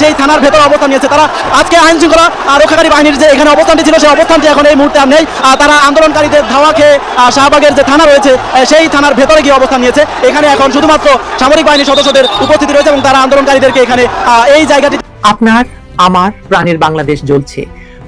সেই থানার ভেতরে অবস্থান নিয়েছে। তারা আজকে আইন শৃঙ্খলা রক্ষাকারী বাহিনীর যে এখানে অবস্থানটি ছিল, সেই অবস্থানটি এখন এই মুহূর্তে আর নেই। তারা আন্দোলনকারীদের ধাওয়া খেয়ে শাহবাগের যে থানা রয়েছে সেই থানার ভেতরে গিয়ে অবস্থান নিয়েছে। এখানে এখন শুধুমাত্র সামরিক বাহিনীর সদস্যদের উপস্থিতি রয়েছে এবং তারা আন্দোলনকারীদেরকে এখানে এই জায়গাটি আপনার, আমার প্রাণের বাংলাদেশ জ্বলছে।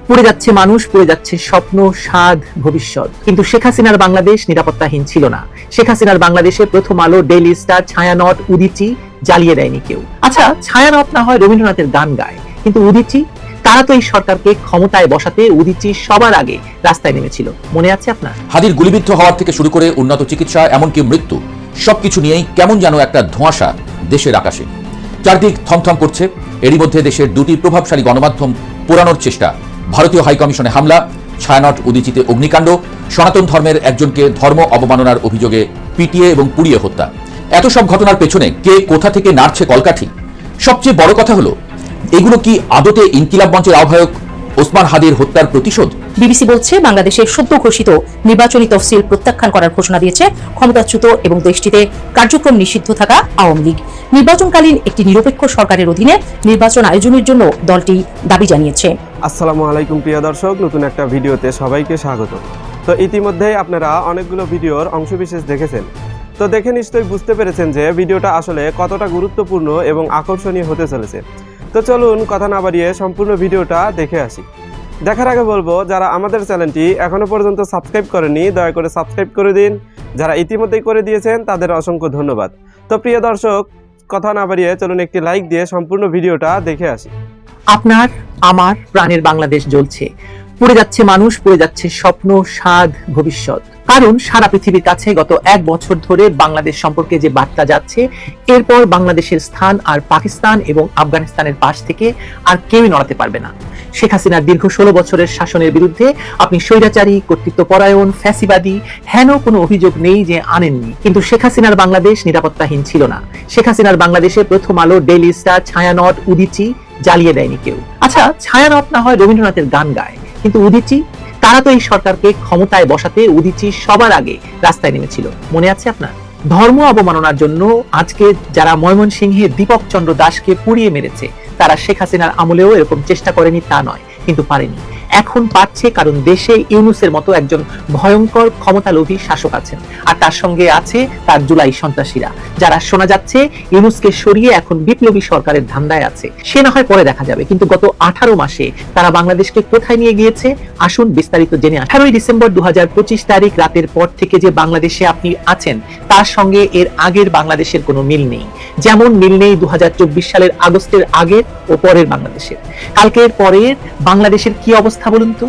পড়ে যাচ্ছে মানুষ, পড়ে যাচ্ছে স্বপ্ন, স্বাদ, ভবিষ্যৎ। কিন্তু শেখ হাসিনার বাংলাদেশ নিরাপত্তাহীন ছিল না। শেখ হাসিনার বাংলাদেশে প্রথম আলো ডেইলি স্টার ছায়ানট উদিচি জ্বালিয়ে দেয়নি কেউ। আচ্ছা ছায়ানট না হয় রবীন্দ্রনাথের গান গায়, কিন্তু উদিচি তারা তো এই সরকারকে ক্ষমতায় বসাতে উদিচি সবার আগে রাস্তায় নেমেছিল। মনে আছে আপনার? হাদির গুলিবিদ্ধ হওয়ার থেকে শুরু করে উন্নত চিকিৎসা, এমনকি মৃত্যু, সবকিছু নিয়েই কেমন যেন একটা ধোঁয়াশা দেশের আকাশে। চারদিক থমথম করছে, এরই মধ্যে দেশের দুটি প্রভাবশালী গণমাধ্যম পোড়ানোর চেষ্টা। ভারতীয় হাইকমিশনে হামলা, ছায়ানট উদিচিতে অগ্নিকাণ্ড, সনাতন ধর্মের একজনকে ধর্ম অবমাননার অভিযোগে পিটিয়ে এবং পুড়িয়ে হত্যা। এত সব ঘটনার পেছনে কে কোথা থেকে নাড়ছে কলকাঠি? সবচেয়ে বড় কথা হলো, এগুলো কি আদতে ইনকিলাব মঞ্চের আহ্বায়ক ওসমান হাদির হত্যার প্রতিশোধ? বিবিসি বলছে বাংলাদেশের সদ্য ঘোষিত নির্বাচনী তফসিল প্রত্যাখ্যান করার ঘোষণা দিয়েছে ক্ষমতাচ্যুত এবং দেশটিতে কার্যক্রম নিষিদ্ধ থাকা আওয়ামী লীগ। নির্বাচনকালীন একটি নিরপেক্ষ সরকারের অধীনে নির্বাচন আয়োজনের জন্য দলটি দাবি জানিয়েছে। আসসালামু আলাইকুম, প্রিয় দর্শক, নতুন একটা ভিডিওতে সবাইকে স্বাগত। তো ইতিমধ্যেই আপনারা অনেকগুলো ভিডিওর অংশবিশেষ দেখেছেন। তো দেখে নিশ্চয়ই বুঝতে পেরেছেন যে ভিডিওটা আসলে কতটা গুরুত্বপূর্ণ এবং আকর্ষণীয় হতে চলেছে। তো চলুন, কথা না বাড়িয়ে সম্পূর্ণ ভিডিওটা দেখে আসি। দেখার আগে বলব, যারা আমাদের চ্যানেলটি এখনও পর্যন্ত সাবস্ক্রাইব করেনি, দয়া করে সাবস্ক্রাইব করে দিন। যারা ইতিমধ্যেই করে দিয়েছেন, তাদের অসংখ্য ধন্যবাদ। তো প্রিয় দর্শক, কথা না বাড়িয়ে চলুন একটি লাইক দিয়ে সম্পূর্ণ ভিডিওটা দেখে আসি। আপনার, আমার প্রাণের বাংলাদেশ জ্বলছে। পড়ে যাচ্ছে মানুষ, পড়ে যাচ্ছে স্বপ্ন, স্বাদ, ভবিষ্যৎ। কারণ সারা পৃথিবীর কাছে গত এক বছর ধরে বাংলাদেশ সম্পর্কে যে বার্তা যাচ্ছে, এরপর বাংলাদেশের স্থান আর পাকিস্তান এবং আফগানিস্তানের পাশ থেকে আর কেউই নড়াতে পারবে না। শেখ হাসিনার দীর্ঘ ষোলো বছরের শাসনের বিরুদ্ধে আপনি স্বৈরাচারী কর্তৃত্ব পরায়ণ ফ্যাসিবাদী, হেন কোনো অভিযোগ নেই যে আনেননি। কিন্তু শেখ হাসিনার বাংলাদেশ নিরাপত্তাহীন ছিল না। শেখ হাসিনার বাংলাদেশে প্রথম আলো, ডেইলি স্টার, ছায়ানট, উদিচি জ্বালিয়ে দেয়নি কেউ। আচ্ছা ছায়ানট না হয় রবীন্দ্রনাথের গান গায়, কিন্তু উদিচি তারা তো এই সরকারকে ক্ষমতায় বসাতে উদিচি সবার আগে রাস্তায় নেমেছিল। মনে আছে আপনার? ধর্ম অবমাননার জন্য আজকে যারা ময়মনসিংহে দীপক চন্দ্র দাসকে পুড়িয়ে মেরেছে, তারা শেখ হাসিনার আমলেও এরকম চেষ্টা করেনি তা নয়, কিন্তু পারেনি। এখন পাচ্ছে কারণ দেশে ইউনুসের মতো একজন ভয়ঙ্কর ক্ষমতালোভী শাসক আছেন। আর তার সঙ্গে আছে তার জুলাই সন্ত্রাসীরা, যারা শোনা যাচ্ছে ইউনুসকে সরিয়ে এখন বিপ্লবী সরকারের ধান্দায় আছে। সে না হয় পরে দেখা যাবে, কিন্তু গত আঠারো মাসে তারা বাংলাদেশকে কোথায় নিয়ে গিয়েছে? আসুন বিস্তারিত জেনে আঠারোই ডিসেম্বর দু হাজার পঁচিশ তারিখ রাতের পর থেকে যে বাংলাদেশে আপনি আছেন, তার সঙ্গে এর আগের বাংলাদেশের কোনো মিল নেই। যেমন মিল নেই দু হাজার চব্বিশ সালের আগস্টের আগের ও পরের বাংলাদেশের। কালকের পরের বাংলাদেশের কি অবস্থা? বলুন তো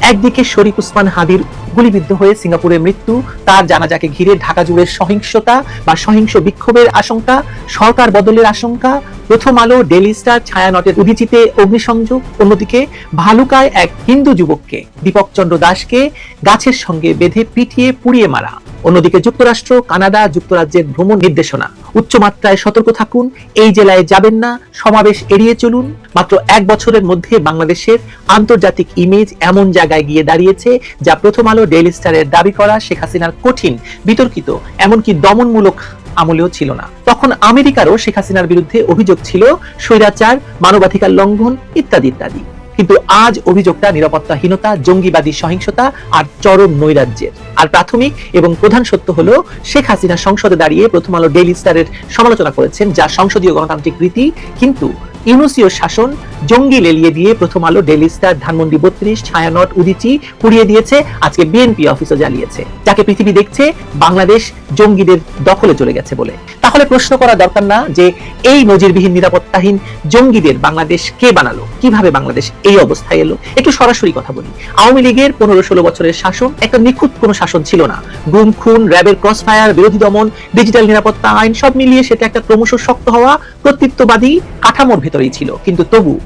একদিকে শরীফ উসমান হাদির গুলিবিদ্ধ হয়ে সিঙ্গাপুরে মৃত্যু, তার জানাজাকে ঘিরে ঢাকা জুড়ে সহিংসতা বা সহিংস বিক্ষোভের আশঙ্কা, সরকার বদলের আশঙ্কা, প্রথম আলো ডেলি স্টার, ছায়ানটের উদিচিতে অগ্নিসংযোগ, অন্যদিকে ভালুকায় এক হিন্দু যুবককে, দীপক চন্দ্র দাসকে গাছের সঙ্গে বেঁধে পিটিয়ে পুড়িয়ে মারা। অন্যদিকে যুক্তরাষ্ট্র, কানাডা, যুক্তরাজ্যের ভ্রমণ নির্দেশনা। উচ্চমাত্রায় সতর্ক থাকুন, এই জেলায় যাবেন না, সমাবেশ এড়িয়ে চলুন। মাত্র এক বছরের মধ্যে বাংলাদেশের আন্তর্জাতিক ইমেজ এমন জায়গায় গিয়ে দাঁড়িয়েছে, যা প্রথম আলো ডেইলি স্টারের দাবি করা শেখ হাসিনার কঠিন, বিতর্কিত, এমনকি দমনমূলক আমলেও ছিল না। তখন আমেরিকারও শেখ হাসিনার বিরুদ্ধে অভিযোগ ছিল স্বৈরাচার, মানবাধিকার লঙ্ঘন ইত্যাদি ইত্যাদি। কিন্তু আজ অভিযোগটা নিরাপত্তাহীনতা, জঙ্গিবাদী সহিংসতা আর চরম নৈরাজ্যের। আর প্রাথমিক এবং প্রধান সত্য হলো, শেখ হাসিনা সংসদে দাঁড়িয়ে প্রথম আলো ডেইলি স্টারের সমালোচনা করেছেন, যা সংসদীয় গণতান্ত্রিক রীতি, কিন্তু ইউনুসীয় শাসন জঙ্গি লেলিয়ে দিয়ে প্রথম আলো ডেইলি স্টার ধানমন্ডি বত্রিশ, ছায়ানট, উদিচি পুড়িয়ে দিয়েছে, আজকে বিএনপি অফিসও জ্বালিয়েছে। যাকে পৃথিবী দেখছে, বাংলাদেশ জঙ্গিদের দখলে চলে গেছে বলে। তাহলে প্রশ্ন করা দরকার না যে এই নজিরবিহীন নিরাপত্তাহীন জঙ্গিদের বাংলাদেশ কে বানালো? কীভাবে বাংলাদেশ এই অবস্থায় এলো? একটু সরাসরি কথা বলি। আওয়ামী লীগের পনেরো ষোলো বছরের শাসন একটা নিখুঁত কোনো শাসন ছিল না। গুম, খুন, র্যাবের ক্রস ফায়ার বিরোধী দমন, ডিজিটাল নিরাপত্তা, আইন সব মিলিয়ে সেটা একটা ক্রমশ শক্ত হওয়া কর্তৃত্ববাদী কাঠামোর ভেতরেই ছিল। কিন্তু তবু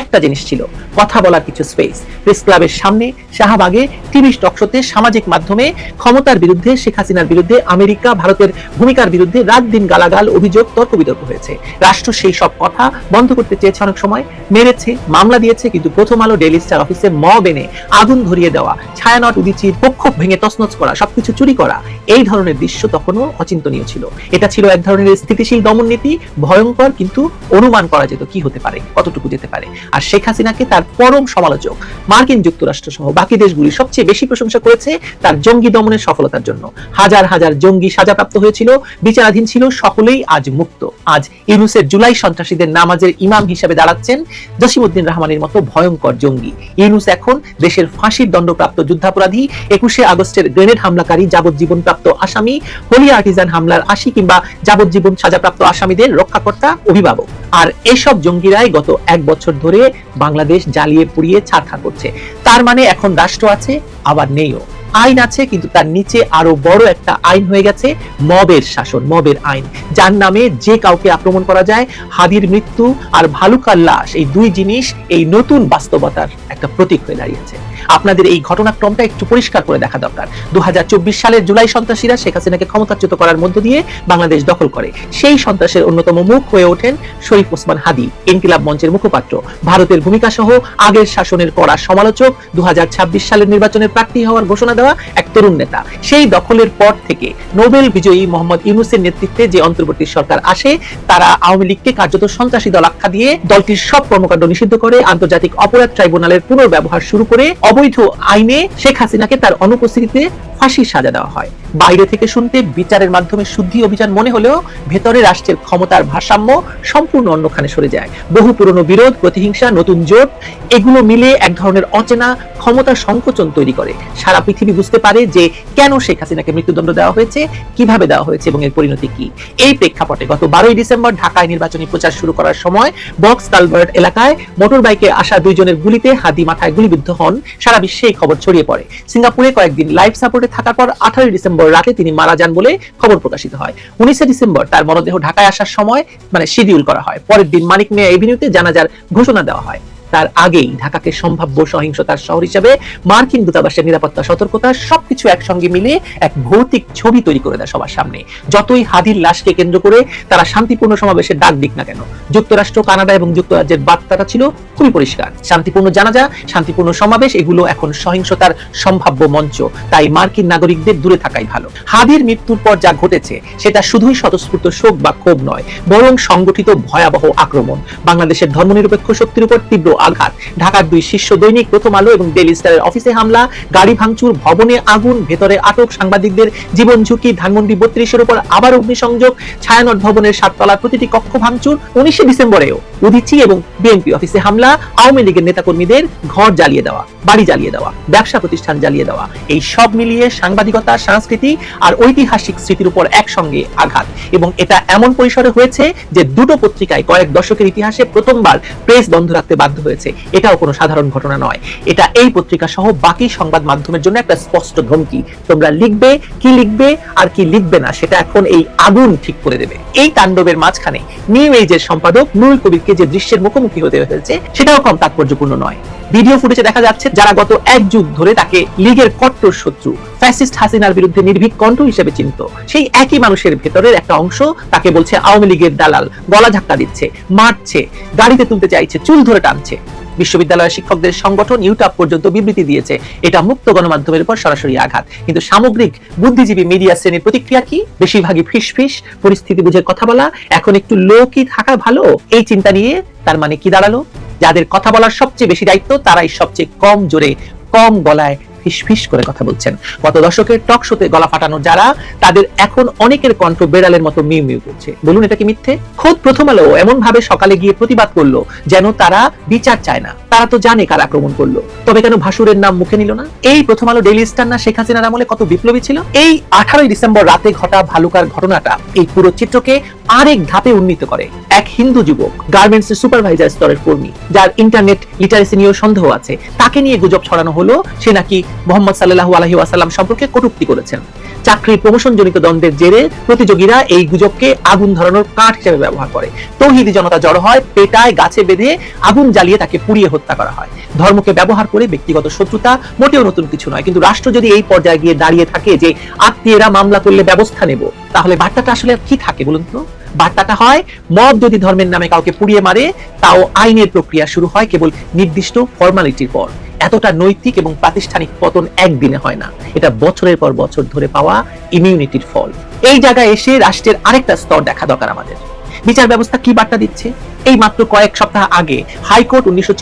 একটা জিনিস ছিল, কথা বলার কিছু স্পেস প্রেস ক্লাবের সামনে শাহবাগে টিভি টকশোতে সামাজিক মাধ্যমে ক্ষমতার বিরুদ্ধে, শেখ হাসিনার বিরুদ্ধে, আমেরিকা, ভারতের ভূমিকার বিরুদ্ধে রাত দিন গালাগাল, অভিযোগ, তর্ক বিতর্ক হয়েছে। রাষ্ট্র সেই সব কথা বন্ধ করতে চেয়েছে অনেক সময়, মেরেছে, মামলা দিয়েছে, কিন্তু প্রথম আলো ডেইলি স্টার অফিসে মব এনে আগুন ধরিয়ে দেওয়া, ছায়ানট উদিচির পক্ষ ভেঙে তছনছ করা, সবকিছু চুরি করা, এই ধরনের দৃশ্য তখনও অচিন্তনীয় ছিল। এটা ছিল এক ধরনের স্থিতিশীল দমন নীতি, ভয়ঙ্কর কিন্তু অনুমান করা যেত কি হতে পারে, কতটুকু যেতে পারে। আর শেখ হাসিনাকে তার পরম সমালোচক, মার্কিন যুক্তরাষ্ট্র সহ বাকি দেশগুলি সবচেয়ে বেশি প্রশংসা করেছে তার জঙ্গি দমনের সফলতার জন্য। হাজার হাজার জঙ্গি সাজাপ্রাপ্ত হয়েছিল, বিচারাধীন ছিল সকলেই আজ মুক্ত। আজ ইউনুসের জুলাই সন্ত্রাসীদের নামাজের ইমাম হিসেবে দাঁড়াচ্ছেন জসিমউদ্দিন রহমানের মতো ভয়ঙ্কর জঙ্গি। ইউনুস এখন দেশের ফাঁসির দণ্ডপ্রাপ্ত যুদ্ধাপরাধী, একুশে আগস্টের গ্রেনেড হামলাকারী যাবজ্জীবন প্রাপ্ত আসামি, হোলি আর্টিজান হামলার আশি কিংবা যাবজ্জীবন সাজাপ্রাপ্ত আসামিদের রক্ষাকর্তা, অভিভাবক। আর এসব জঙ্গিরাই গত এক বছর ধরে বাংলাদেশ জ্বালিয়ে পুড়িয়ে ছাড়খা করছে। তার মানে এখন রাষ্ট্র আছে আবার নেইও। আইন আছে, কিন্তু তার নিচে আরও বড় একটা আইন হয়ে গেছে, মবের শাসন, মবের আইন। যার নামে যে কাউকে আক্রমণ করা যায় হাদির মৃত্যু আর ভালুকার লাশ, এই দুই জিনিস এই নতুন বাস্তবতার একটা প্রতীক হয়ে দাঁড়িয়েছে। আপনাদের এই ঘটনাক্রমটা একটু পরিষ্কার করে দেখা দরকার। দু হাজার চব্বিশ সালের জুলাই সন্ত্রাসীরা শেখ হাসিনাকে ক্ষমতাচ্যুত করার মধ্য দিয়ে বাংলাদেশ দখল করে। সেই সন্ত্রাসের অন্যতম মুখ হয়ে ওঠেন শরীফ ওসমান হাদি, ইনকিলাব মঞ্চের মুখপাত্র। ভারতের ভূমিকা সহ আগের শাসনের কড়া সমালোচক দু হাজার ছাব্বিশ সালের নির্বাচনের প্রার্থী হওয়ার ঘোষণা দেওয়া এক তরুণ নেতা। সেই দখলের পর থেকে নোবেল বিজয়ী মোহাম্মদ ইউনুসের নেতৃত্বে যে অন্তর্বর্তী সরকার আসে, তারা আওয়ামী লীগকে কার্যত সন্ত্রাসী দল আখ্যা দিয়ে দলটির সব কর্মকাণ্ড নিষিদ্ধ করে, আন্তর্জাতিক অপরাধ ট্রাইব্যুনালের পুনর্ব্যবহার শুরু করে, অবৈধ আইনে শেখ হাসিনাকে তার অনুপস্থিতিতে ফাঁসির সাজা দেওয়া হয়। বাইরে থেকে শুনতে বিচারের মাধ্যমে শুদ্ধি অভিযান মনে হলেও ভেতরে রাষ্ট্রের ক্ষমতার ভারসাম্য সম্পূর্ণ অন্যখানে সরে যায়। বহু পুরনো বিরোধ, প্রতিহিংসা, নতুন জোট, এগুলো মিলে এক ধরনের অচেনা ক্ষমতা সংকোচন তৈরি করে। সারা পৃথিবী বুঝতে পারে যে কেন শেখ হাসিনাকে মৃত্যুদণ্ড দেওয়া হয়েছে, কীভাবে দেওয়া হয়েছে এবং এর পরিণতি কি। এই প্রেক্ষাপটে গত বারোই ডিসেম্বর ঢাকায় নির্বাচনী প্রচার শুরু করার সময় বক্স কালভার্ট এলাকায় মোটর বাইকে আসা দুইজনের গুলিতে হাদি মাথায় গুলিবিদ্ধ হন। সারা বিশ্বে এই খবর ছড়িয়ে পড়ে। সিঙ্গাপুরে কয়েকদিন লাইফ সাপোর্টে থাকার পর আঠারোই ডিসেম্বর রাতে তিনি মারা যান বলে খবর প্রকাশিত হয়। উনিশে ডিসেম্বর তার মরদেহ ঢাকায় আসার সময় মানে শিডিউল করা হয়। পরের দিন মানিক মিয়া এভিনিউতে জানাজার ঘোষণা দেওয়া হয়। তার আগেই ঢাকাকে সম্ভাব্য সহিংসতার শহর হিসেবে মার্কিন দূতাবাসের নিরাপত্তা, সতর্কতা সবকিছু একসঙ্গে মিলে এক ভৌতিক ছবি তৈরি করে দেয় সবার সামনে। যতই হাদির লাশকে কেন্দ্র করে তারা শান্তিপূর্ণ সমাবেশে ডাক দিক না কেন। যুক্তরাষ্ট্র, কানাডা এবং যুক্তরাজ্যের বার্তাটা ছিল খুবই পরিষ্কার। শান্তিপূর্ণ জানাজা, শান্তিপূর্ণ সমাবেশ, এগুলো এখন সহিংসতার সম্ভাব্য মঞ্চ। তাই মার্কিন নাগরিকদের দূরে থাকাই ভালো। হাদির মৃত্যুর পর যা ঘটেছে, সেটা শুধুই স্বতঃস্ফূর্ত শোক বা ক্ষোভ নয়, বরং সংগঠিত ভয়াবহ আক্রমণ। বাংলাদেশের ধর্মনিরপেক্ষ শক্তির উপর তীব্র আঘাত। ঢাকার দুই শীর্ষ দৈনিক প্রথম আলো এবং ডেইলি স্টারের অফিসে হামলা, গাড়ি ভাঙচুর, ভবনে আগুন, ভেতরে আটক সাংবাদিকদের জীবন ঝুঁকি, ধানমন্ডি বত্রিশের উপর আবার অগ্নিসংযোগ, ছায়ানট ভবনের সাততলার প্রতিটি কক্ষ ভাঙচুর উনিশে ডিসেম্বরেও। উদিচি এবং বিএনপি অফিসে হামলা, আওয়ামী লীগের নেতাকর্মীদের ঘর জ্বালিয়ে দেওয়া, বাড়ি জ্বালিয়ে দেওয়া, ব্যবসা প্রতিষ্ঠান জ্বালিয়ে দেওয়া, এই সব মিলিয়ে সাংবাদিকতা, সংস্কৃতি আর ঐতিহাসিক স্মৃতির উপর একসঙ্গে আঘাত। এবং এটা এমন পরিসরে হয়েছে যে দুটো পত্রিকায় কয়েক দশকের ইতিহাসে প্রথমবার প্রেস বন্ধ রাখতে বাধ্য হয়েছে। এটাও কোনো সাধারণ ঘটনা নয়। এটা এই পত্রিকা সহ বাকি সংবাদ মাধ্যমের জন্য একটা স্পষ্ট ধমকি। তোমরা লিখবে, কি লিখবে আর কি লিখবে না সেটা এখন এই আগুন ঠিক করে দেবে। এই তাণ্ডবের মাঝখানে নিউ এজের সম্পাদক নুরুল কবিরকে যে দৃশ্যের মুখোমুখি হতে হয়েছে, সেটাও কম তাৎপর্যপূর্ণ নয়। ভিডিও ফুটেজে দেখা যাচ্ছে যারা গত এক যুগ ধরে তাকে লীগের কট্টর শত্রু, ফ্যাসিস্ট হাসিনার বিরুদ্ধে নির্ভীক কণ্ঠ হিসেবে চিনত সেই একই মানুষের ভেতরের একটা অংশ তাকে বলছে আওয়ামী লীগের দালাল, গলা ধাক্কা দিচ্ছে, মারছে, গাড়িতে তুলতে চাইছে, চুল ধরে টানছে। বিশ্ববিদ্যালয়ের শিক্ষকদের সংগঠন ইউটাপ পর্যন্ত বিবৃতি দিয়েছে, এটা মুক্ত গণমাধ্যমের উপর সরাসরি আঘাত। কিন্তু সামগ্রিক বুদ্ধিজীবী মিডিয়া শ্রেণির প্রতিক্রিয়া কি? বেশিরভাগই ফিস ফিস পরিস্থিতি বুঝে কথা বলা, এখন একটু লোকই থাকা ভালো, এই চিন্তা নিয়ে তার মানে কি দাঁড়াল? যাদের কথা বলার সবচেয়ে বেশি দায়িত্ব, তারাই সবচেয়ে কম জোরে, কম গলায় ফিসফিস করে কথা বলছেন। গত দশকের টক শোতে গলা ফাটানো যারা, তাদের এখন অনেকের কণ্ঠ বেড়ালের মতো মিউ মিউ করছে। বলুন, এটা কি মিথ্যে? খোদ প্রথম আলো এমন ভাবে সকালে গিয়ে প্রতিবাদ করল যেন তারা বিচার চায় না। তারা তো জানে কার আক্রমণ করল। তবে কেন ভাসুরের নাম মুখে নিল না? এই প্রথম আলো ডেইলি স্টার না শেখ হাসিনার আমলে কত বিপ্লবী ছিল? এই আঠারোই ডিসেম্বর রাতে ঘটা ভালুকার ঘটনাটা, এই পুরো চিত্রকে আরেক ধাপে উন্নীত করে। এক হিন্দু যুবক, গার্মেন্টস সুপারভাইজার স্তরের কর্মী, যার ইন্টারনেট লিটারেসি নিয়েও সন্দেহ আছে। তাকে নিয়ে গুজব ছড়ানো হলো, সে নাকি মোহাম্মদ সাল্লাহ আলহি ওয়াসাল্লাম সম্পর্কে কটূক্তি করেছেন। চাকরি প্রমোশন জনিত দ্বন্দ্বের জেরে প্রতিযোগীরা এই গুজবকে আগুন ধরানোর কাঠ হিসেবে ব্যবহার করে। তৌহিদি জনতা জড়ো হয়, পেটায় গাছে বেঁধে আগুন জ্বালিয়ে তাকে পুড়িয়ে হত্যা করা হয়। ধর্মকে ব্যবহার করে ব্যক্তিগত শত্রুতা মোটেও নতুন কিছু নয়, কিন্তু রাষ্ট্র যদি এই পর্যায়ে গিয়ে দাঁড়িয়ে থাকে যে আত্মীয়রা মামলা করলে ব্যবস্থা নেব, তাহলে বার্তাটা আসলে কি থাকে বলুন তো? বার্তাটা হয় মব যদি ধর্মের নামে কাউকে পুড়িয়ে মারে, তাও আইনের প্রক্রিয়া শুরু হয় কেবল নির্দিষ্ট ফর্মালিটির পর। এতটা নৈতিক এবং প্রাতিষ্ঠানিক পতন একদিনে হয় না। এটা বছরের পর বছর ধরে পাওয়া ইমিউনিটির ফল। এই জায়গায় এসে রাষ্ট্রের আরেকটা স্তর দেখা দরকার আমাদের। বিচার ব্যবস্থা কি বার্তা দিচ্ছে? এই মাত্র কয়েক সপ্তাহ আগে হাইকোর্ট উনিশশো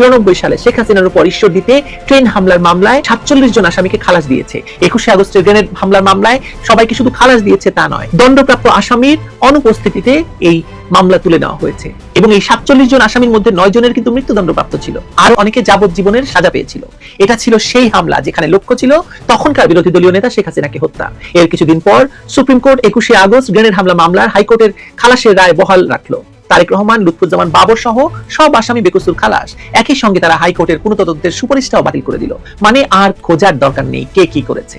সালে শেখ হাসিনার উপর ঈশ্বর দিতে ট্রেন হামলার মামলায় সাতচল্লিশ জন আসামিকে খালাস দিয়েছে। একুশে আগস্টের গ্রেনেড হামলার মামলায় সবাইকে শুধু খালাস দিয়েছে তা নয়, দণ্ডপ্রাপ্ত আসামির অনুপস্থিতিতে এই মামলা তুলে নেওয়া হয়েছে। এবং এই সাতচল্লিশ জন আসামির মধ্যে নয় জনের কিন্তু মৃত্যুদণ্ডপ্রাপ্ত ছিল। আর অনেকে যাবজ্জীবনের সাজা পেয়েছিল। এটা ছিল সেই হামলা যেখানে লক্ষ্য ছিল তখনকার বিরোধী দলীয় নেতা শেখ হাসিনাকে হত্যা। এর কিছুদিন পর সুপ্রিম কোর্ট একুশে আগস্ট গ্রেনেড হামলা মামলার হাইকোর্টের খালাসের রায় বহাল রাখল। তারেক রহমান, লুৎফুজ্জামান বাবর সহ সব আসামি বেকসুর খালাস। একই সঙ্গে তারা হাইকোর্টের কোনো তদন্তের সুপারিশটাও বাতিল করে দিল। মানে আর খোঁজার দরকার নেই, কে কি করেছে।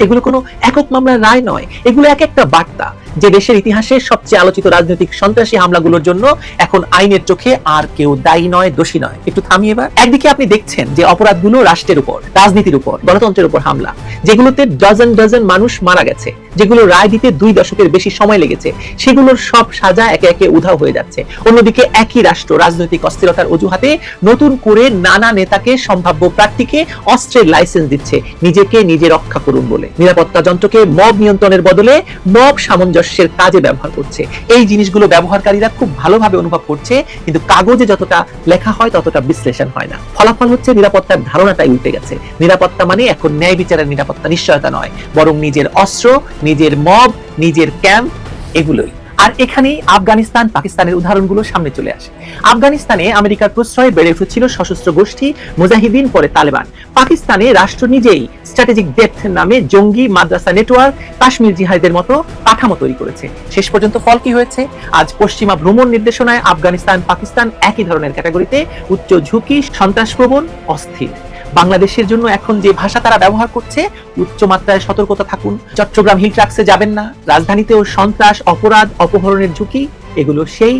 এগুলো কোনো একক মামলার রায় নয়। এগুলো এক একটা বার্তা যে দেশের ইতিহাসে সবচেয়ে আলোচিত রাজনৈতিক সন্ত্রাসী হামলাগুলোর জন্য এখন আইনের চোখে আর কেউ দায়ী নয়, দোষী নয়। একটু থামি এবার। একদিকে আপনি দেখছেন যে অপরাধগুলো রাষ্ট্রের উপর, রাজনীতির উপর, গণতন্ত্রের উপর হামলা, যেগুলোতে ডজন ডজন মানুষ মারা গেছে, যেগুলো রায় দিতে দুই দশকের বেশি সময় লেগেছে, সেগুলোর সব সাজা একে একে উধাও হয়ে যাচ্ছে। অন্যদিকে একই রাষ্ট্র রাজনৈতিক অস্থিরতার অজুহাতে নতুন করে নানা নেতাকে, সম্ভাব্য প্রার্থীকে অস্ত্রের লাইসেন্স দিচ্ছে। নিজেকে নিজে রক্ষা করুন বলে। নিরাপত্তা যন্ত্রকে মব নিয়ন্ত্রণের বদলে মব সামঞ্জস্যের কাজে ব্যবহার করছে। এই জিনিসগুলো ব্যবহারকারীরা খুব ভালোভাবে অনুভব করছে, কিন্তু কাগজে যতটা লেখা হয় ততটা বিশ্লেষণ হয় না। ফলাফল হচ্ছে নিরাপত্তার ধারণাটাই উঠে গেছে। নিরাপত্তা মানে এখন ন্যায় বিচারের নিরাপত্তা, নিশ্চয়তা নয়। বরং নিজের অস্ত্র, নিজের মব, নিজের ক্যাম্প, এগুলোই। আর এখানেই আফগানিস্তান পাকিস্তানের উদাহরণগুলো সামনে চলে আসে। আফগানিস্তানে আমেরিকার প্রশ্রয়ে বেড়ে উঠেছিল সশস্ত্র গোষ্ঠী মুজাহিদিন পরে তালেবান। পাকিস্তানে রাষ্ট্র নিজেই স্ট্র্যাটেজিক ডেথ নামে জঙ্গি মাদ্রাসা নেটওয়ার্ক, কাশ্মীর জিহাদের মতো কাঠামো তৈরি করেছে। শেষ পর্যন্ত ফল কি হয়েছে? আজ পশ্চিমা ভ্রমণ নির্দেশনায় আফগানিস্তান পাকিস্তান একই ধরনের ক্যাটাগরিতে উচ্চ ঝুঁকি সন্ত্রাসপ্রবণ অস্থির। বাংলাদেশের জন্য এখন যে ভাষা তারা ব্যবহার করছে, উচ্চ মাত্রায় সতর্কতা থাকুন। চট্টগ্রাম হিল ট্রাক্সে যাবেন না। রাজধানীতেও সন্ত্রাস, অপরাধ, অপহরণের ঝুঁকি, এগুলো সেই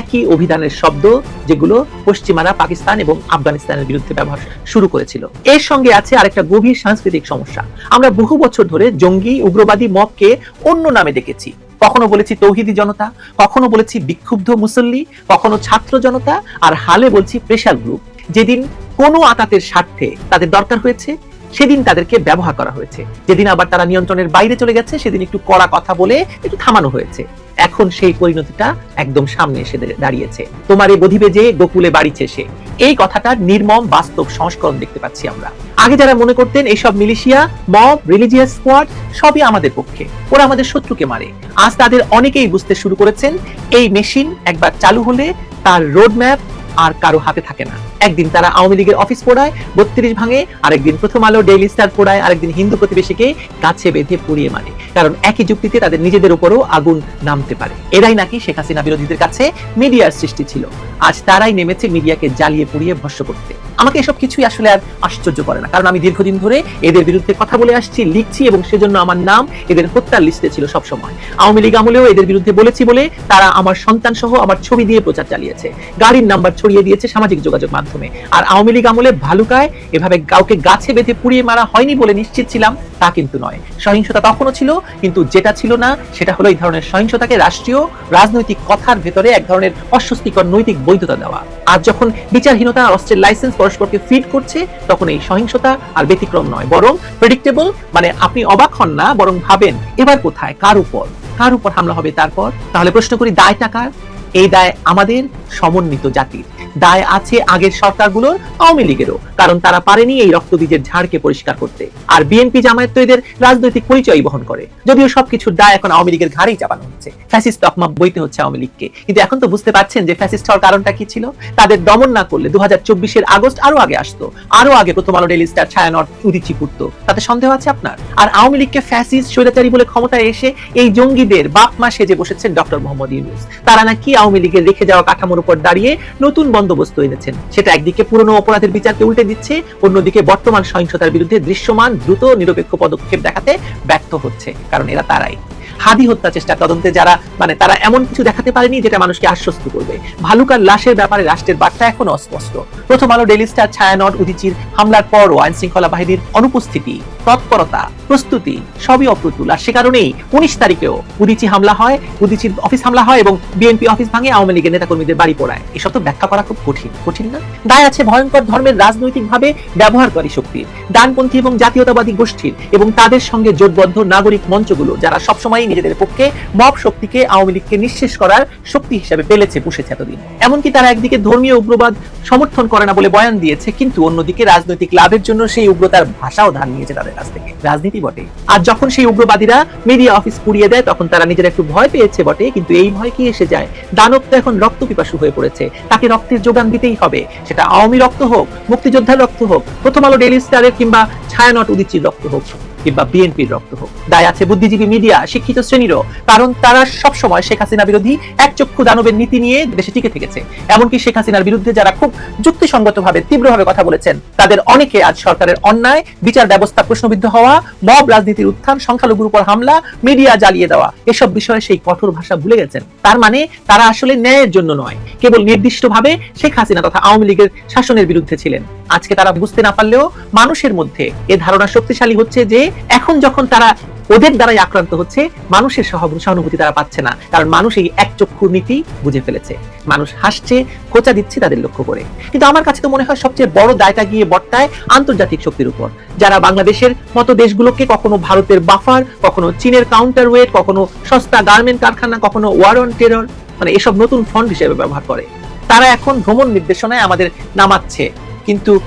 একই অভিধানের শব্দ যেগুলো পশ্চিমারা পাকিস্তান এবং আফগানিস্তানের বিরুদ্ধে ব্যবহার শুরু করেছিল। এর সঙ্গে আছে আরেকটা গভীর সাংস্কৃতিক সমস্যা। আমরা বহু বছর ধরে জঙ্গি, উগ্রবাদী মবকে অন্য নামে দেখেছি। কখনো বলেছি তৌহিদি জনতা, কখনো বলেছি বিক্ষুব্ধ মুসল্লি, কখনো ছাত্র জনতা, আর হালে বলছি প্রেশার গ্রুপ। যেদিন কোনো আতাতের স্বার্থে তাদের দরকার হয়েছে, সেদিন তাদেরকে ব্যবহার করা হয়েছে। যেদিন আবার তারা নিয়ন্ত্রণের বাইরে চলে গেছে, সেদিন একটু কড়া কথা বলে একটু থামানো হয়েছে। এখন সেই পরিণতিটা একদম সামনে এসে দাঁড়িয়েছে। তোমারে বধিবে যে গোকুলে বাড়িছে সে এই কথাটার নির্মম বাস্তব সংস্করণ দেখতে পাচ্ছি আমরা। আগে যারা মনে করতেন এইসব মিলিশিয়া, মব, রিলিজিয়াস স্কোয়াড, সবই আমাদের পক্ষে। ওরা আমাদের শত্রুকে মারে। আজ তাদের অনেকেই বুঝতে শুরু করেছেন, এই মেশিন একবার চালু হলে তার রোড ম্যাপ আর কারও হাতে থাকে না। একদিন তারা আওয়ামী লীগের অফিস পোড়ায়, বত্রিশ ভাঙে, আরেকদিন প্রথম আলো ডেইলি স্টার পোড়ায়, আরেকদিন হিন্দু প্রতিবেশীকে কাছে বেঁধে পুড়িয়ে মারে। কারণ একই যুক্তিতে তাদের নিজেদের উপরও আগুন নামতে পারে। এরাই নাকি শেখ হাসিনা বিরোধীদের কাছে মিডিয়ার সৃষ্টি ছিল। আজ তারাই নেমেছে মিডিয়াকে জ্বালিয়ে পুড়িয়ে ভস্য করতে। আমাকে এসব কিছুই আসলে আর আশ্চর্য করে না। কারণ আমি দীর্ঘদিন ধরে এদের বিরুদ্ধে কথা বলে আসছি, লিখছি এবং সেজন্য আমার নাম এদের হত্যার লিস্টে ছিল সব সময় আওয়ামী লীগ আমলেও এদের বিরুদ্ধে বলেছি বলে তারা আমার সন্তান সহ আমার ছবি দিয়ে প্রচার চালিয়েছে। গাড়ির নাম্বার ছড়িয়ে দিয়েছে সামাজিক যোগাযোগ মাধ্যমে। আর আওয়ামী লীগ আমলে ভালুকায় এভাবে কাউকে গাছে বেঁধে পুড়িয়ে মারা হয়নি বলে নিশ্চিত ছিলাম, তা কিন্তু নয়। সহিংসতা তখনও ছিল, কিন্তু যেটা ছিল না, সেটা হলো এই ধরনের সহিংসতাকে রাষ্ট্রীয় রাজনৈতিক কথার ভেতরে এক ধরনের অস্বস্তিকর নৈতিক বৈধতা দেওয়া। আর যখন বিচারহীনতা, অস্ত্রের লাইসেন্স পরস্পরকে ফিট করছে, তখন এই সহিংসতা আর ব্যতিক্রম নয়। বরং প্রেডিক্টেবল মানে আপনি অবাক হন না, বরং ভাবেন, এবার কোথায়? কার উপর? কার উপর হামলা হবে? তারপর? তাহলে প্রশ্ন করি দায় টাকার এই দায় আমাদের সমন্বিত জাতির। দায় আছে আগের সরকারগুলোর, আওয়ামী লীগেরও, কারণ তারা পারেনি এই রক্তবীজের ঝাড়কে পরিষ্কার করতে। আর বিএনপি জামায়াত তো এদের রাজনৈতিক পরিচয় বহন করে। যদিও সবকিছুর দায় এখন আওয়ামী লীগের ঘাড়েই চাপানো হচ্ছে। ফ্যাসিস্ট তকমা বইতে হচ্ছে আওয়ামী লীগকে। কিন্তু এখন তো বুঝতে পারছেন যে ফ্যাসিস্ট হওয়ার কারণটা কি ছিল? তাদের দমন না করলে দু হাজার চব্বিশের আগস্ট আরও আগে আসতো। আরও আগে প্রথম আলো ডেলি স্টার ছায়ানট উদিচি পুড়তো তাতে সন্দেহ আছে আপনার? আর আওয়ামী লীগকে ফ্যাসিস্ট, স্বৈরাচারী বলে ক্ষমতায় এসে এই জঙ্গিদের বাপ মা সেজে বসেছেন ডক্টর মোহাম্মদ ইউনুস। তারা নাকি আওয়ামী লীগের রেখে যাওয়া কাঠামোর উপর দাঁড়িয়ে নতুন বন্দোবস্ত এনেছেন। সেটা একদিকে পুরনো অপরাধের বিচারকে উল্টে দিচ্ছে, অন্যদিকে বর্তমান সহিংসতার বিরুদ্ধে দৃশ্যমান দ্রুত নিরপেক্ষ পদক্ষেপ দেখাতে ব্যর্থ হচ্ছে, কারণ এরা তারাই। হাদি হত্যা চেষ্টা, তদন্তে যারা মানে তারা এমন কিছু দেখাতে পারেনি যেটা মানুষকে আশ্বস্ত করবে। ভালুকার লাশের ব্যাপারে রাষ্ট্রের বার্তা এখনও অস্পষ্ট। প্রথম আলো ডেলি স্টার ছায়ানট উদিচির হামলার পরও আইন শৃঙ্খলা বাহিনীর অনুপস্থিতি, তৎপরতা, প্রস্তুতি, সবই অপ্রতুল। আর সে কারণেই উনিশ তারিখেও উদিচি হামলা হয়, উদিচির অফিস হামলা হয় এবং বিএনপি অফিস ভাঙে আওয়ামী লীগের নেতাকর্মীদের বাড়ি পড়ায়। এসব তো ব্যাখ্যা করা খুব কঠিন কঠিন না? দায় আছে ভয়ঙ্কর ধর্মের রাজনৈতিকভাবে ব্যবহারকারী শক্তির ডানপন্থী এবং জাতীয়তাবাদী গোষ্ঠীর এবং তাদের সঙ্গে জোটবদ্ধ নাগরিক মঞ্চগুলো যারা সবসময় নিজেদের পক্ষে মব শক্তিকে আওয়ামী লীগকে নিঃশেষ করার শক্তি হিসেবে পেলেছে পুষেছে এতদিন। এমনকি তারা একদিকে ধর্মীয় উগ্রবাদ সমর্থন করে না বলে বয়ান দিয়েছে, কিন্তু অন্যদিকে রাজনৈতিক লাভের জন্য সেই উগ্রতার ভাষাও ধার নিয়েছে তাদের কাছ থেকে। রাজনীতি বটে। আর যখন সেই উগ্রবাদীরা মিডিয়া অফিস পুড়িয়ে দেয়, তখন তারা নিজেরা একটু ভয় পেয়েছে বটে, কিন্তু এই ভয় কি এসে যায়? দানব তো এখন রক্ত পিপাসু হয়ে পড়েছে। তাকে রক্তের যোগান দিতেই হবে। সেটা আওয়ামী রক্ত হোক, মুক্তিযোদ্ধার রক্ত হোক, প্রথম আলো ডেলি স্টারের কিংবা ছায়ানট উদিচির রক্ত হোক। কিংবা বিএনপির রক্ত হোক। দায় আছে বুদ্ধিজীবী মিডিয়া, শিক্ষিত শ্রেণীরও, কারণ তারা সব সময় শেখ হাসিনা বিরোধী এক চক্ষু দানবের নীতি নিয়ে দেশে টিকে থেকেছে। এমনকি শেখ হাসিনার বিরুদ্ধে যারা খুব যুক্তিসঙ্গতভাবে, তীব্রভাবে কথা বলেছেন, তাদের অনেকে আজ সরকারের অন্যায়, বিচার ব্যবস্থা প্রশ্নবিদ্ধ হওয়া, মব রাজনীতির উত্থান, সংখ্যালঘুর উপর হামলা, মিডিয়া জ্বালিয়ে দেওয়া, এসব বিষয়ে সেই কঠোর ভাষা ভুলে গেছেন। তার মানে তারা আসলে ন্যায়ের জন্য নয়, কেবল নির্দিষ্টভাবে শেখ হাসিনা তথা আওয়ামী লীগের শাসনের বিরুদ্ধে ছিলেন। আজকে তারা বুঝতে না পারলেও মানুষের মধ্যে এ ধারণা শক্তিশালী হচ্ছে যে এখন যখন তারা ওদের দ্বারাই আক্রান্ত হচ্ছে, মানুষের সহানু- সহানুভূতি তারা পাচ্ছে না। কারণ মানুষ এই এক চক্ষুর নীতি বুঝে ফেলেছে। মানুষ হাসছে, খোঁচা দিচ্ছে তাদের লক্ষ্য করে। কিন্তু আমার কাছে তো মনে হয় সবচেয়ে বড় দায়টা গিয়ে বর্তায় আন্তর্জাতিক শক্তির উপর। যারা বাংলাদেশের মতো দেশগুলোকে কখনো ভারতের বাফার, কখনো চীনের কাউন্টার ওয়েট কখনো সস্তা গার্মেন্ট কারখানা, কখনো ওয়ার অন টেরর মানে এসব নতুন ফন্ড হিসেবে ব্যবহার করে। তারা এখন ভ্রমণ নির্দেশনায় আমাদের নামাচ্ছে। কিন্তু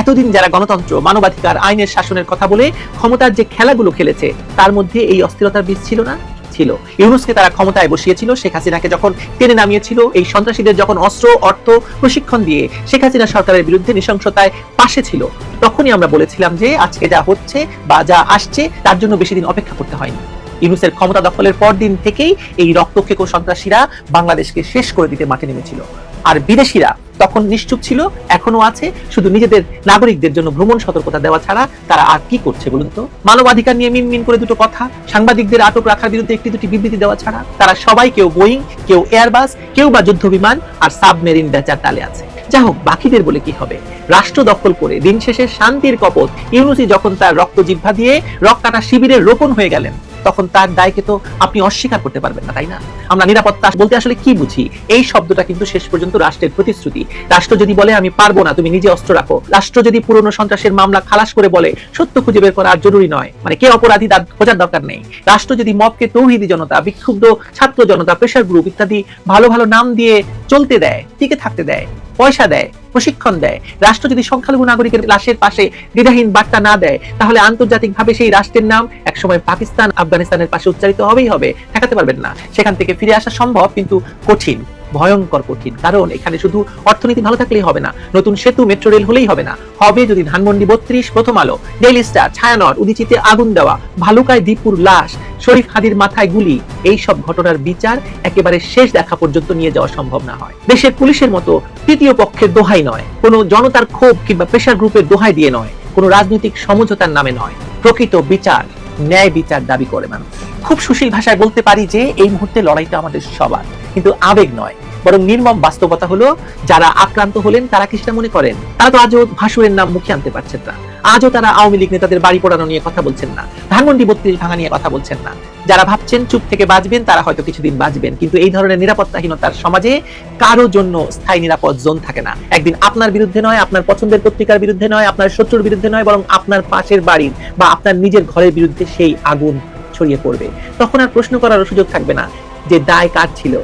এতদিন যারা গণতন্ত্র, মানবাধিকার, আইনের শাসনের কথা বলে ক্ষমতার যে খেলাগুলো খেলেছে, তার মধ্যে এই অস্থিরতার বীজ ছিল না? ছিল। ইউনুসকে তারা ক্ষমতায় বসিয়েছিল, শেখ হাসিনাকে যখন টেনে নামিয়েছিল, এই সন্ত্রাসীদের যখন অস্ত্র, অর্থ প্রশিক্ষণ দিয়ে শেখ হাসিনা সরকারের বিরুদ্ধে নৃশংসতায় পাশে ছিল, তখনই আমরা বলেছিলাম যে আজকে যা হচ্ছে বা যা আসছে, তার জন্য বেশি দিন অপেক্ষা করতে হয়নি। ইউনুসের ক্ষমতা দখলের পর দিন থেকেই এই রক্তক্ষেক সন্ত্রাসীরা বাংলাদেশকে শেষ করে দিতে মাঠে নেমেছিল। আর বিদেশিরা তখন নিশ্চুপ ছিল এখনও আছে। শুধু নিজেদের নাগরিকদের জন্য ভ্রমণ সতর্কতা দেওয়া ছাড়া তারা আর কি করছে বলুন তো? মানবাধিকার নিয়ে মিন মিন করে দুটো কথা, সাংবাদিকদের আটক রাখার বিরুদ্ধে একটি দুটি বিবৃতি দেওয়া ছাড়া তারা সবাই কেউ বোয়িং, কেউ এয়ারবাস, কেউ বা যুদ্ধ বিমান আর সাবমেরিন বেচার তালে আছে। যা হোক, বাকিদের বলে কি হবে? রাষ্ট্র দখল করে দিন শেষে শান্তির কপত ইউনুসি যখন তার রক্ত জিহ্বা দিয়ে রক্তাটা শিবিরের রোপণ হয়ে গেলেন তখন তার দায়কে তো আপনি অস্বীকার করতে পারবেন না, তাই না? আমরা নিরাপত্তা বলতে আসলে কি বুঝি? এই শব্দটা কিন্তু শেষ পর্যন্ত রাষ্ট্রের প্রতিশ্রুতি। রাষ্ট্র যদি বলে, আমি পারব না, তুমি নিজে অস্ত্র রাখো। রাষ্ট্র যদি পুরনো সন্ত্রাসের মামলা খালাস করে বলে, সত্য খুঁজে বের করা জরুরি নয়। মানে কে অপরাধী তার খোঁজার দরকার নেই। রাষ্ট্র যদি মবকে তৌহিদি জনতা, বিক্ষুব্ধ ছাত্র জনতা প্রেশার গ্রুপ ইত্যাদি ভালো ভালো নাম দিয়ে চলতে দেয়, টিকে থাকতে দেয় পয়সা দেয়, প্রশিক্ষণ দেয়, রাষ্ট্র যদি সংখ্যালঘু নাগরিকের লাশের পাশে দ্বিধাহীন বার্তা না দেয়, তাহলে আন্তর্জাতিক ভাবে সেই রাষ্ট্রের নাম একসময় পাকিস্তান, আফগানিস্তানের পাশে উচ্চারিত হবেই হবে, ঠেকাতে পারবেন না। সেখান থেকে ফিরে আসা সম্ভব, কিন্তু কঠিন। ভয়ঙ্কর কঠিন। কারণ এখানে শুধু অর্থনীতি ভালো থাকলেই হবে না, নতুন সেতু, মেট্রো রেল হলেই হবে না। হবে যদি ধানমন্ডি বত্রিশ, প্রথম আলো, ডেইলি স্টার, ছায়ানট, উদিচিতে আগুন দেওয়া, ভালুকায় দীপুর লাশ, শরীফ হাদির মাথায় গুলি এই সব ঘটনার বিচার একেবারে শেষ দেখা পর্যন্ত নিয়ে যাওয়া সম্ভব না হয়। দেশের পুলিশের মতো তৃতীয় পক্ষের দোহাই নয়, কোনো জনতার ক্ষোভ কিংবা প্রেশার গ্রুপের দোহাই দিয়ে নয়, কোনো রাজনৈতিক সমঝোতার নামে নয়। প্রকৃত বিচার। ন্যায় বিচার দাবি করে মানুষ। খুব সুশীল ভাষায় বলতে পারি যে, এই মুহূর্তে লড়াইটা আমাদের সবার। কিন্তু আবেগ নয়। বরং নির্মম বাস্তবতা হলো, যারা আক্রান্ত হলেন, তারা কি সেটা মনে করেন। তারা তো আজও ভাসুরের নাম মুখে আনতে পারছেন না। আজও তারা আওয়ামী লীগ নেতাদের বাড়ি পোড়ানো নিয়ে কথা বলছেন না। ধানমন্ডি বত্রিশ ভাঙা নিয়ে কথা বলছেন না। যারা ভাবছেন চুপ থেকে বাঁচবেন, তারা হয়তো কিছুদিন বাঁচবেন। কিন্তু এই ধরনের নিরাপত্তাহীনতার সমাজে কারও জন্য স্থায়ী নিরাপদ জোন থাকে না। একদিন আপনার বিরুদ্ধে নয়, আপনার পছন্দের পত্রিকার বিরুদ্ধে নয়, আপনার শত্রুর বিরুদ্ধে নয়, বরং আপনার পাশের বাড়ির বা আপনার নিজের ঘরের বিরুদ্ধে সেই আগুন ছড়িয়ে পড়বে। তখন আর প্রশ্ন করার সুযোগ থাকবে না যে দায় কার ছিল।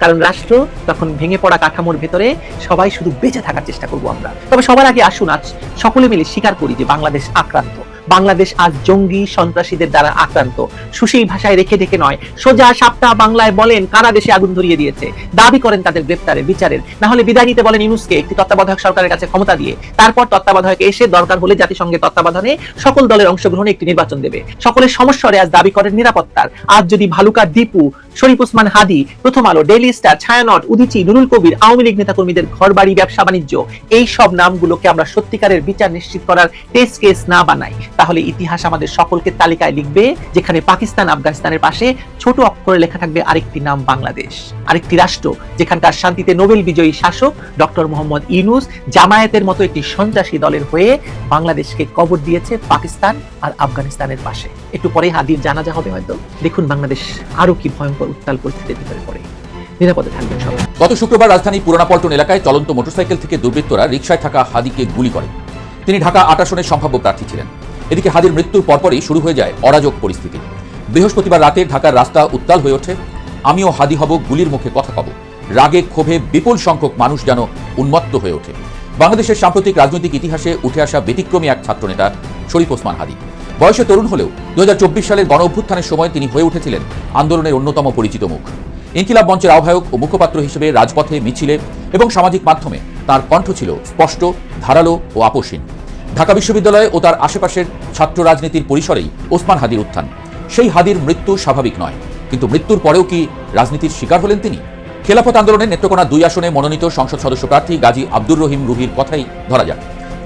কারণ রাষ্ট্র তখন ভেঙে পড়া কাঠামোর ভেতরে সবাই শুধু বেঁচে থাকার চেষ্টা করব আমরা। তবে সবার আগে আসুন, আজ সকলে মিলে স্বীকার করি যে বাংলাদেশ আক্রান্ত। বাংলাদেশ আজ জঙ্গি সন্ত্রাসীদের দ্বারা আক্রান্ত। সুশীল ভাষায় রেখে ঢেকে নয়, সোজা সাপটা বাংলায় বলেন কারা দেশে আগুন ধরিয়ে দিয়েছে। দাবি করেন তাদের গ্রেপ্তারে, বিচারের। না হলে বিদায় নিতে বলেন ইউনুসকে একটি তত্ত্বাবধায়ক সরকারের কাছে ক্ষমতা দিয়ে। তারপর তত্ত্বাবধায়ক এসে দরকার হলে জাতিসংঘের তত্ত্বাবধানে সকল দলের অংশগ্রহণে একটি নির্বাচন দেবে। সকলের সমস্যারে আজ দাবি করেন নিরাপত্তার। আজ যদি ভালুকা দীপু শরীফ উসমান হাদি, প্রথম আলো ডেইলি স্টার ছায়ানট, উদিচি, নুরুল কবির, আওয়ামী লীগ নেতাকর্মীদের ঘরবাড়ি, ব্যবসা বাণিজ্য, এই সব নামগুলোকে আমরা সত্যিকারের বিচার নিশ্চিত করার টেস্ট কেস না বানাই। তাহলে ইতিহাস আমাদের সকলকে তালিকায় লিখবে, যেখানে পাকিস্তান, আফগানিস্তানের পাশে ছোট অক্ষরে লেখা থাকবে আরেকটি নাম বাংলাদেশ। আরেকটি রাষ্ট্র, যেখানকার শান্তিতে নোবেল বিজয়ী শাসক ডক্টর মোহাম্মদ ইউনুস জামায়াতের মতো একটি সন্ত্রাসী দলের হয়ে বাংলাদেশকে কবর দিয়েছে পাকিস্তান আর আফগানিস্তানের পাশে। একটু পরে হাদির জানাজা হবে হয়তো। দেখুন বাংলাদেশ আরও কি ভয়ঙ্কর উত্তাল পরিস্থিতির ভিতরে পড়ে। নিরাপদে থাকবেন সবাই। গত শুক্রবার রাজধানী পুরানাপল্টন এলাকায় চলন্ত মোটরসাইকেল থেকে দুর্বৃত্তরা রিকশায় থাকা হাদিকে গুলি করে। তিনি ঢাকা আট আসনের সম্ভাব্য প্রার্থী ছিলেন। এদিকে হাদির মৃত্যুর পরপরই শুরু হয়ে যায় অরাজক পরিস্থিতি। বৃহস্পতিবার রাতে ঢাকার রাস্তা উত্তাল হয়ে ওঠে। আমিও হাদি হব, গুলির মুখে কথা কব রাগে ক্ষোভে বিপুল সংখ্যক মানুষ যেন উন্মত্ত হয়ে ওঠে। বাংলাদেশের সাম্প্রতিক রাজনৈতিক ইতিহাসে উঠে আসা ব্যতিক্রমী এক ছাত্রনেতা শরীফ ওসমান হাদি। বয়সে তরুণ হলেও দু হাজার চব্বিশ সালের গণ অভ্যুত্থানের সময় তিনি হয়ে উঠেছিলেন আন্দোলনের অন্যতম পরিচিত মুখ। ইনকিলাব মঞ্চের আহ্বায়ক ও মুখপাত্র হিসেবে রাজপথে মিছিলে এবং সামাজিক মাধ্যমে তার কণ্ঠ ছিল স্পষ্ট, ধারালো ও আপসীন ঢাকা বিশ্ববিদ্যালয় ও তার আশেপাশের ছাত্র রাজনীতির পরিসরেই ওসমান হাদির উত্থান। সেই হাদির মৃত্যু স্বাভাবিক নয়, কিন্তু মৃত্যুর পরেও কি রাজনীতির শিকার হলেন তিনি? খেলাফত আন্দোলনের নেত্রকোনা দুই আসনে মনোনীত সংসদ সদস্য প্রার্থী গাজী আব্দুর রহিম রুহির কথাই ধরা যাক।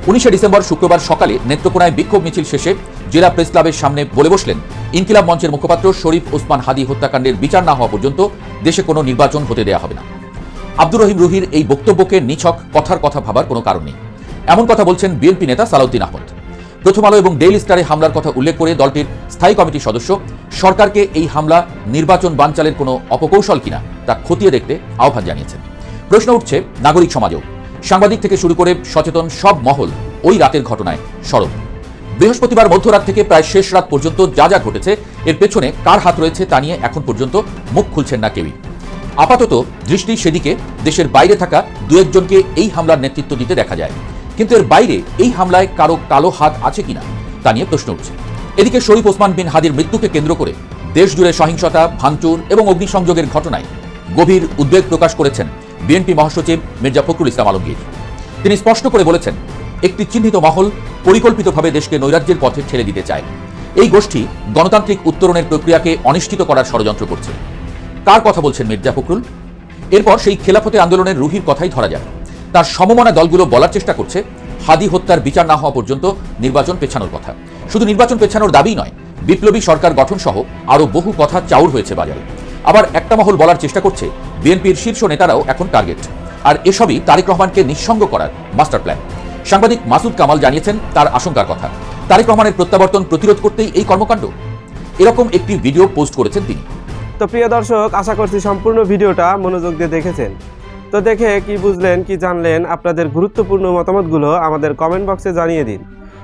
উনিশে ডিসেম্বর শুক্রবার সকালে নেত্রকোনায় বিক্ষোভ মিছিল শেষে জেলা প্রেস ক্লাবের সামনে বলে বসলেন ইনকিলাব মঞ্চের মুখপাত্র শরীফ ওসমান হাদি হত্যাকাণ্ডের বিচার না হওয়া পর্যন্ত দেশে কোনো নির্বাচন হতে দেয়া হবে না। আব্দুর রহিম রুহির এই বক্তব্যকে নিছক, কথার কথা ভাবার কোনো কারণ নেই। এমন কথা বলছেন বিএনপি নেতা সালাউদ্দিন আহমদ। প্রথম আলো এবং ডেইলি স্টারে হামলার কথা উল্লেখ করে দলটির স্থায়ী কমিটির সদস্য, সরকারকে এই হামলা নির্বাচন বানচালের কোনো অপকৌশল কিনা তা খতিয়ে দেখতে আহ্বান জানিয়েছেন। প্রশ্ন উঠছে, নাগরিক সমাজেও সাংবাদিক থেকে শুরু করে সচেতন সব মহল ওই রাতের ঘটনায় সরব। বৃহস্পতিবার মধ্যরাত থেকে প্রায় শেষ রাত পর্যন্ত যা যা ঘটেছে, এর পেছনে কার হাত রয়েছে তা নিয়ে এখন পর্যন্ত মুখ খুলছেন না কেউই। আপাতত দৃষ্টি সেদিকে দেশের বাইরে থাকা দু একজনকে এই হামলার নেতৃত্ব দিতে দেখা যায়। কিন্তু এর বাইরে এই হামলায় কারও কালো হাত আছে কিনা, তা নিয়ে প্রশ্ন উঠছে। এদিকে শরীফ ওসমান বিন হাদির মৃত্যুকে কেন্দ্র করে দেশ জুড়ে সহিংসতা, ভাঙচুর এবং অগ্নিসংযোগের ঘটনায় গভীর উদ্বেগ প্রকাশ করেছেন বিএনপি মহাসচিব মির্জা ফখরুল ইসলাম আলমগীর। তিনি স্পষ্ট করে বলেছেন, একটি চিহ্নিত মহল পরিকল্পিতভাবে দেশকে নৈরাজ্যের পথে ঠেলে দিতে চায়। এই গোষ্ঠী গণতান্ত্রিক উত্তরণের প্রক্রিয়াকে অনিশ্চিত করার ষড়যন্ত্র করছে। কার কথা বলছেন মির্জা ফখরুল? এরপর সেই খেলাফতে আন্দোলনের রুহির কথাই ধরা যায় তার সমমনা দলগুলো বলার চেষ্টা করছে, হাদি হত্যার বিচার না হওয়া পর্যন্ত নির্বাচন পেছানোর কথা। শুধু নির্বাচন পেছানোর দাবি নয়, বিপ্লবী সরকার গঠন সহ আরও বহু কথা চাউর হয়েছে বাজারে। আবার একটা মহল বলার চেষ্টা করছে। বিএনপির শীর্ষ নেতারাও এখন টার্গেট আর এসবই তারেক রহমানকে নিঃসঙ্গ করার মাস্টার প্ল্যান সাংবাদিক মাসুদ কামাল জানিয়েছেন তার আশঙ্কার কথা। তারেক রহমানের প্রত্যাবর্তন প্রতিরোধ করতেই এই কর্মকাণ্ড। এরকম একটি ভিডিও পোস্ট করেছেন তিনি। তো প্রিয় দর্শক, আশা করছি সম্পূর্ণ ভিডিওটা মনোযোগ দিয়ে দেখেছেন। তো দেখে কি বুঝলেন, কি জানলেন, আপনাদের গুরুত্বপূর্ণ মতামতগুলো আমাদের কমেন্ট বক্সে জানিয়ে দিন।